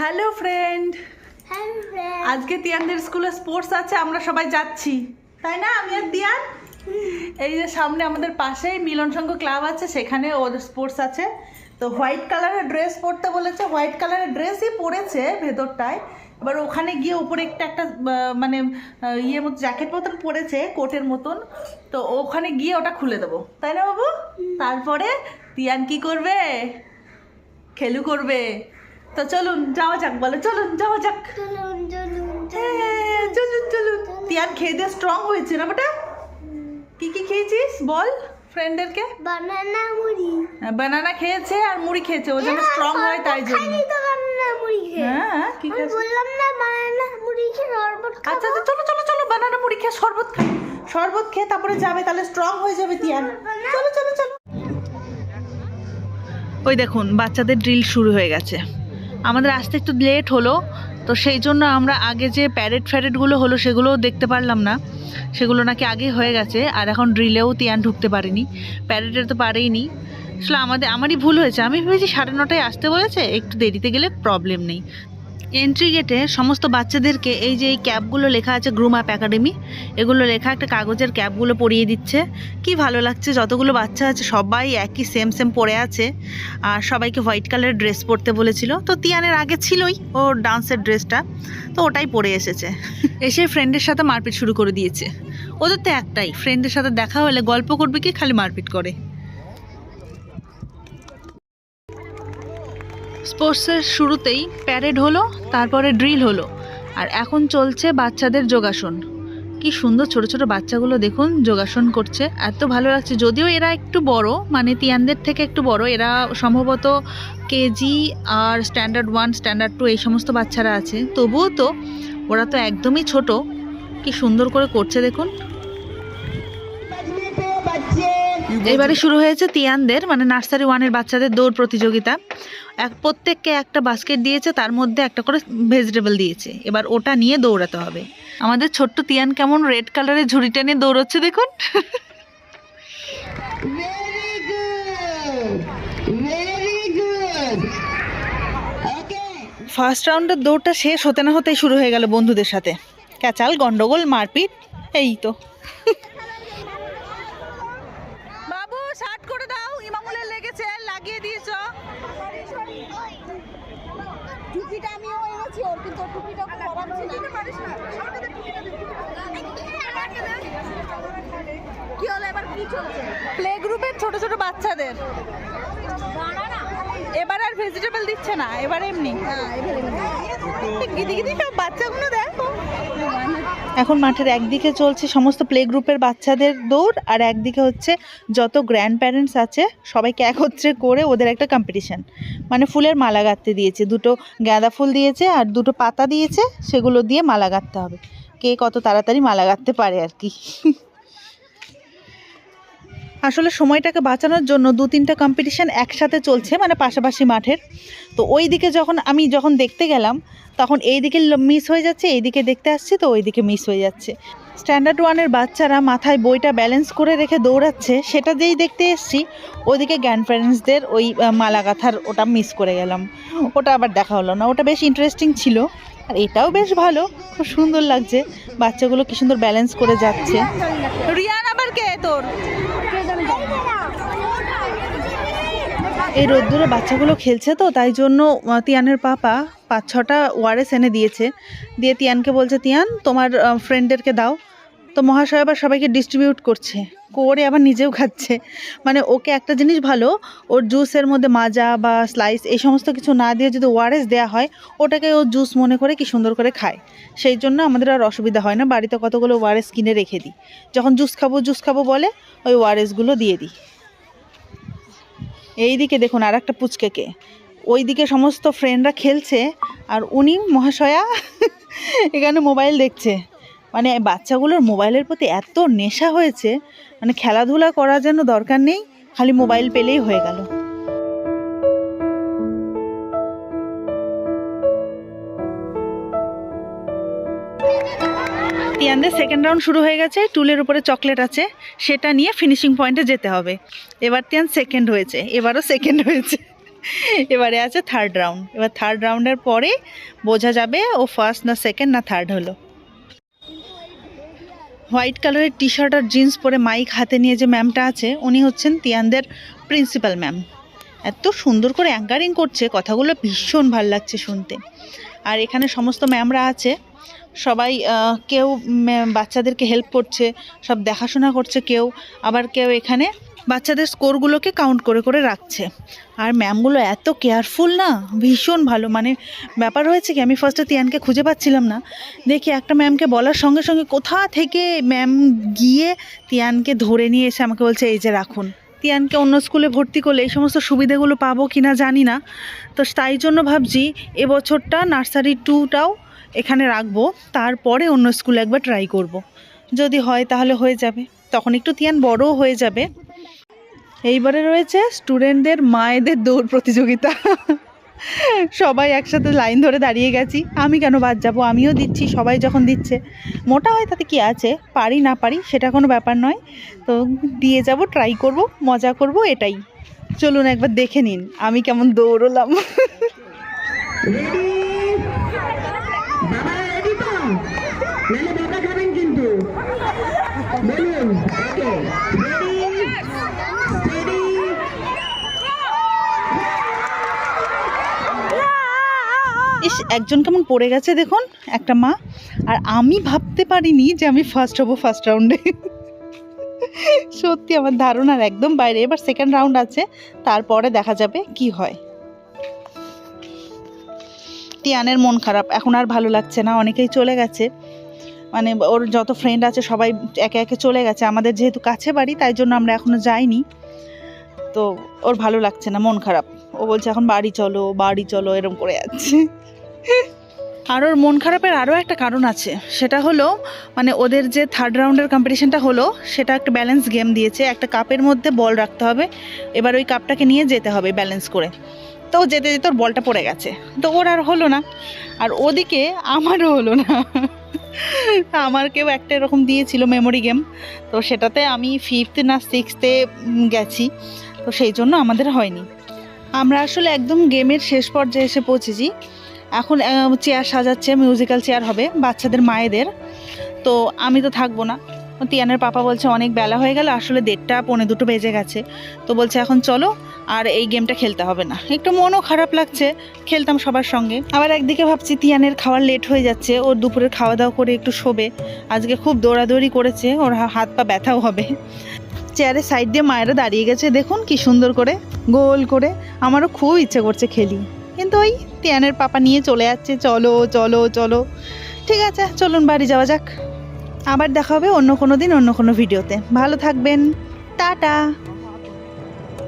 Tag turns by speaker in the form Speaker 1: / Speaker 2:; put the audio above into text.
Speaker 1: Hello friend আজকে তিয়ানদের স্কুলে sports আছে আমরা সবাই যাচ্ছি। তাই না আমি আর দিয়ান এই যে সামনে আমাদের পাশেই মিলন সংঘ ক্লাব আছে সেখানে ওদের স্পোর্টস আছে। তো হোয়াইট কালারের ড্রেস পরতে বলেছে হোয়াইট কালারের ড্রেসই পরেছে ভেতরটায়। এবার ওখানে গিয়ে উপরে একটা একটা মানে ইয়ে মতো জ্যাকেট মতন পরেছে কোটের মতন। তো ওখানে গিয়ে ওটা খুলে দেবো। তাই না বাবু? তারপরে তিয়ান কি করবে? খেলু করবে। তো চলুন যাওয়া যাক বলো চলুন যাওয়া যাক। হ্যাঁ, চলুন চলুন তিয়ান খেয়ে দিয়ে স্ট্রং হয়েছে না বেটা? কি কি খেয়েছিস? বল ফ্রেন্ডদেরকে
Speaker 2: বানানা মুড়ি।
Speaker 1: বানানা খেয়েছে আর মুড়ি খেয়েছে ও যেন স্ট্রং হয় তাই জন্য।
Speaker 2: মুড়ি
Speaker 1: হ্যাঁ কি
Speaker 2: বললাম না বানানা মুড়ি খেয়ে শরবত।
Speaker 1: আচ্ছা আচ্ছা চলো চলো চলো বানানা মুড়ি খেয়ে শরবত খাই। শরবত খেয়ে তারপরে যাবে তাহলে স্ট্রং হয়ে যাবে তিয়ান। চলো চলো চলো ওই দেখুন বাচ্চাদের ড্রিল শুরু হয়ে গেছে। আমাদের আসতে একটু লেট হলো, তো সেই জন্য আমরা আগে যে প্যারেড ফ্যারেডগুলো হলো সেগুলোও দেখতে পারলাম না। সেগুলো নাকি আগে হয়ে গেছে, আর এখন ড্রিলেও তিয়ান ঢুকতে পারিনি। প্যারেডে তো পারেইনি। আসলে আমাদের, আমারই ভুল হয়েছে। আমি ভেবেছি সাড়ে নটায় আসতে বলেছে, একটু দেরিতে গেলে প্রবলেম নেই। এন্ট্রি গেটে সমস্ত বাচ্চাদেরকে এই যে এই ক্যাবগুলো লেখা আছে গ্রুম আপ একাডেমি এগুলো লেখা একটা কাগজের ক্যাপগুলো পরিয়ে দিচ্ছে। কি ভালো লাগছে, যতগুলো বাচ্চা আছে সবাই একই সেম সেম পরে আছে। আর সবাইকে হোয়াইট কালারের ড্রেস পরতে বলেছিল। তো তিয়ানের আগে ছিলই ও ডান্সের ড্রেসটা তো ওটাই পরে এসেছে। এসে ফ্রেন্ডের সাথে মারপিট শুরু করে দিয়েছে। ওদের তো একটাই ফ্রেন্ডের সাথে দেখা হলে গল্প করবে কি, খালি মারপিট করে। স্পোর্টসের শুরুতেই প্যারেড হলো, তারপরে ড্রিল হলো, আর এখন চলছে বাচ্চাদের যোগাসন। কি সুন্দর ছোট ছোট বাচ্চাগুলো দেখুন যোগাসন করছে, এত ভালো লাগছে। যদিও এরা একটু বড় মানে তিয়ানদের থেকে একটু বড়, এরা সম্ভবত কেজি আর স্ট্যান্ডার্ড ওয়ান, স্ট্যান্ডার্ড টু এই সমস্ত বাচ্চারা আছে। তবুও তো ওরা তো একদমই ছোট, কি সুন্দর করে করছে দেখুন। এবারে শুরু হয়েছে তিয়ানদের মানে নার্সারি ওয়ানের বাচ্চাদের দৌড় প্রতিযোগিতা। এক প্রত্যেককে একটা বাস্কেট দিয়েছে তার মধ্যে একটা করে ভেজিটেবল দিয়েছে। এবার ওটা নিয়ে দৌড়াতে হবে। আমাদের ছোট্ট তিয়ান কেমন রেড কালারের ঝুড়িটা নিয়ে দৌড়চ্ছে দেখুন. ফার্স্ট রাউন্ডের দৌড়টা শেষ হতে না হতেই শুরু হয়ে গেল বন্ধুদের সাথে। ক্যাচাল গন্ডগোল মারপিট এই তো বাবু শার্ট করে দাও ইমামুলের লেগেছে লাগিয়ে দিয়েছ
Speaker 2: টুপিটা কিন্তু টুপিটা কি হলো? এবার কি চলছে?
Speaker 1: প্লে গ্রুপের ছোট ছোট বাচ্চাদের। এবার আর ভেজিটেবল দিচ্ছে না এবার এমনি। গিদি গিদি সব বাচ্চাগুলো দেখো। এখন মাঠের একদিকে চলছে সমস্ত প্লে গ্রুপের বাচ্চাদের দৌড়, আর একদিকে হচ্ছে যত গ্র্যান্ড প্যারেন্টস আছে, সবাইকে একত্রে করে ওদের একটা কম্পিটিশান মানে ফুলের মালা গাঁথতে দিয়েছে। দুটো গাঁদা ফুল দিয়েছে আর দুটো পাতা দিয়েছে, সেগুলো দিয়ে মালা গাঁথতে হবে। কে কত তাড়াতাড়ি মালা গাঁথতে পারে আর কি। আসলে সময়টাকে বাঁচানোর জন্য দু তিনটা কম্পিটিশান একসাথে চলছে মানে পাশাপাশি মাঠের। তো ওই দিকে যখন আমি যখন দেখতে গেলাম তখন এই দিকে মিস হয়ে যাচ্ছে এই দিকে দেখতে আসছি তো ওই দিকে মিস হয়ে যাচ্ছে। স্ট্যান্ডার্ড ওয়ানের বাচ্চারা মাথায় বইটা ব্যালেন্স করে রেখে দৌড়াচ্ছে সেটা যেই দেখতে এসছি ওদিকে গ্র্যান্ড প্যারেন্টসদের ওই আহ, মালা গাঁথার ওটা মিস করে গেলাম। ওটা আবার দেখা হলো না ওটা বেশ ইন্টারেস্টিং ছিল। আর এটাও বেশ ভালো খুব সুন্দর লাগছে। বাচ্চাগুলো কি সুন্দর ব্যালেন্স করে যাচ্ছে। রিয়ান কে? তোর? এই রোদ্দুরে বাচ্চাগুলো খেলছে তো তাই জন্য তিয়ানের পাপা পাঁচ ছটা ওয়ারেস এনে দিয়েছে। দিয়ে তিয়ানকে বলছে তিয়ান তোমার ফ্রেন্ডদেরকে দাও। তো মহাশয় আবার সবাইকে ডিস্ট্রিবিউট করছে। করে আবার নিজেও খাচ্ছে। মানে ওকে একটা জিনিস ভালো, ওর জুসের মধ্যে মাজা বা স্লাইস এই সমস্ত কিছু না দিয়ে যদি ওয়ারেস দেওয়া হয়, ওটাকে ও জুস মনে করে কি সুন্দর করে খায়। সেই জন্য আমাদের আর অসুবিধা হয় না, বাড়িতে কতগুলো ওয়ারেস কিনে রেখে দিই। যখন জুস খাব জুস খাব বলে, ওই ওয়ারেসগুলো দিয়ে দিই। এই দিকে দেখুন আর একটা পুচকেকে। ওই দিকে সমস্ত ফ্রেন্ডরা খেলছে, আর উনি মহাশয়া, এখানে মোবাইল দেখছে। মানে বাচ্চাগুলোর মোবাইলের প্রতি এত নেশা হয়েছে মানে খেলাধুলা করার যেন দরকার নেই, খালি মোবাইল পেলেই হয়ে গেল। তিয়ানদের সেকেন্ড রাউন্ড শুরু হয়ে গেছে, টুলের উপরে চকলেট আছে, সেটা নিয়ে ফিনিশিং পয়েন্টে যেতে হবে। এবার তিয়ান সেকেন্ড হয়েছে, এবারও সেকেন্ড হয়েছে। এবারে আছে থার্ড রাউন্ড এবার থার্ড রাউন্ডের পরে বোঝা যাবে ও ফার্স্ট না সেকেন্ড না থার্ড হলো। হোয়াইট কালারের টি শার্ট আর জিন্স পরে মাইক হাতে নিয়ে যে ম্যামটা আছে, উনি হচ্ছেন তিয়ানদের প্রিন্সিপাল ম্যাম। এত সুন্দর করে অ্যাঙ্কারিং করছে, কথাগুলো ভীষণ ভালো লাগছে শুনতে। আর এখানে সমস্ত ম্যামরা আছে সবাই কেউ বাচ্চাদেরকে হেল্প করছে, সব দেখাশোনা করছে কেউ, আবার কেউ এখানে বাচ্চাদের স্কোরগুলোকে কাউন্ট করে করে রাখছে। আর ম্যামগুলো এত কেয়ারফুল না, ভীষণ ভালো। মানে ব্যাপার হয়েছে কি, আমি ফার্স্টে তিয়ানকে খুঁজে পাচ্ছিলাম না। দেখি একটা ম্যামকে বলার সঙ্গে সঙ্গে কোথা থেকে ম্যাম গিয়ে তিয়ানকে ধরে নিয়ে এসে আমাকে বলছে, এই যে রাখুন। তিয়ানকে অন্য স্কুলে ভর্তি করলে এই সমস্ত সুবিধাগুলো পাবো কি না জানি না। তো তাই জন্য ভাবছি, এবছরটা নার্সারি টুটাও এখানে রাখব, তারপরে অন্য স্কুলে একবার ট্রাই করব। যদি হয় তাহলে হয়ে যাবে। তখন একটু তিয়ান বড়ও হয়ে যাবে। এইবারে রয়েছে স্টুডেন্টদের মায়েদের দৌড় প্রতিযোগিতা। সবাই একসাথে লাইন ধরে দাঁড়িয়ে গেছি। আমি কেন বাদ যাব? আমিও দিচ্ছি, সবাই যখন দিচ্ছে। মোটা হয় তাতে কি আছে? পারি না পারি, সেটা কোনো ব্যাপার নয়। তো দিয়ে যাব ট্রাই করব, মজা করব, এটাই। চলুন একবার দেখে নিন, আমি কেমন দৌড়লাম
Speaker 3: রেডি বাবা রেডি তো নাহলে বাবা খাবেন কিন্তু বলুন ওকে রেডি স্টেডি
Speaker 1: ইস, একজন কেমন পড়ে গেছে দেখুন, একটা মা। আর আমি ভাবতে পারিনি যে আমি ফার্স্ট হব ফার্স্ট রাউন্ডে সত্যি আমার ধারণার একদম বাইরে। এবার সেকেন্ড রাউন্ড আছে, তারপরে দেখা যাবে কি হয়। টিয়ানের মন খারাপ, এখন আর ভালো লাগছে না, অনেকেই চলে গেছে। মানে ওর যত ফ্রেন্ড আছে সবাই একে একে চলে গেছে। আমাদের যেহেতু কাছে বাড়ি, তাই জন্য আমরা এখনও যাইনি। তো ওর ভালো লাগছে না, মন খারাপ। ও বলছে, এখন বাড়ি চলো বাড়ি চলো, এরম করে যাচ্ছে। আর ওর মন খারাপের আরও একটা কারণ আছে। সেটা হলো মানে ওদের যে থার্ড রাউন্ডের কম্পিটিশনটা হলো, সেটা একটা ব্যালেন্স গেম দিয়েছে। একটা কাপের মধ্যে বল রাখতে হবে। এবার ওই কাপটাকে নিয়ে যেতে হবে ব্যালেন্স করে। তো যেতে যেতে ওর বলটা পড়ে গেছে। তো ওর আর হলো না। আর ওদিকে আমারও হলো না। আমার কেউ একটা এরকম দিয়েছিল মেমোরি গেম তো সেটাতে আমি ফিফথ না সিক্সথে গেছি, তো সেই জন্য আমাদের হয়নি। আমরা আসলে একদম গেমের শেষ পর্যায়ে এসে পৌঁছেছি। এখন চেয়ার সাজাচ্ছে মিউজিক্যাল চেয়ার হবে, বাচ্চাদের, মায়েদের, তো আমি তো থাকব না। তিয়ানের পাপা বলছে, অনেক বেলা হয়ে গেল, আসলে দেড়টা পৌনে দুটো বেজে গেছে। তো বলছে, এখন চলো, আর এই গেমটা খেলতে হবে না। একটু মনও খারাপ লাগছে, খেলতাম সবার সঙ্গে। আবার একদিকে ভাবছি, তিয়ানের খাওয়ার লেট হয়ে যাচ্ছে, ওর দুপুরের খাওয়া দাওয়া করে একটু শোবে। আজকে খুব দৌড়াদৌড়ি করেছে, ওর হাত পা ব্যথাও হবে। চেয়ারের সাইড দিয়ে মায়েরা দাঁড়িয়ে গেছে, দেখুন কি সুন্দর করে, গোল করে। আমারও খুব ইচ্ছে করছে খেলি। কিন্তু ওই তিয়ানের পাপা নিয়ে চলে যাচ্ছে, চলো চলো চলো। ঠিক আছে, চলুন বাড়ি যাওয়া যাক। আবার দেখা হবে অন্য কোনো দিন অন্য কোনো ভিডিওতে। ভালো থাকবেন। টাটা!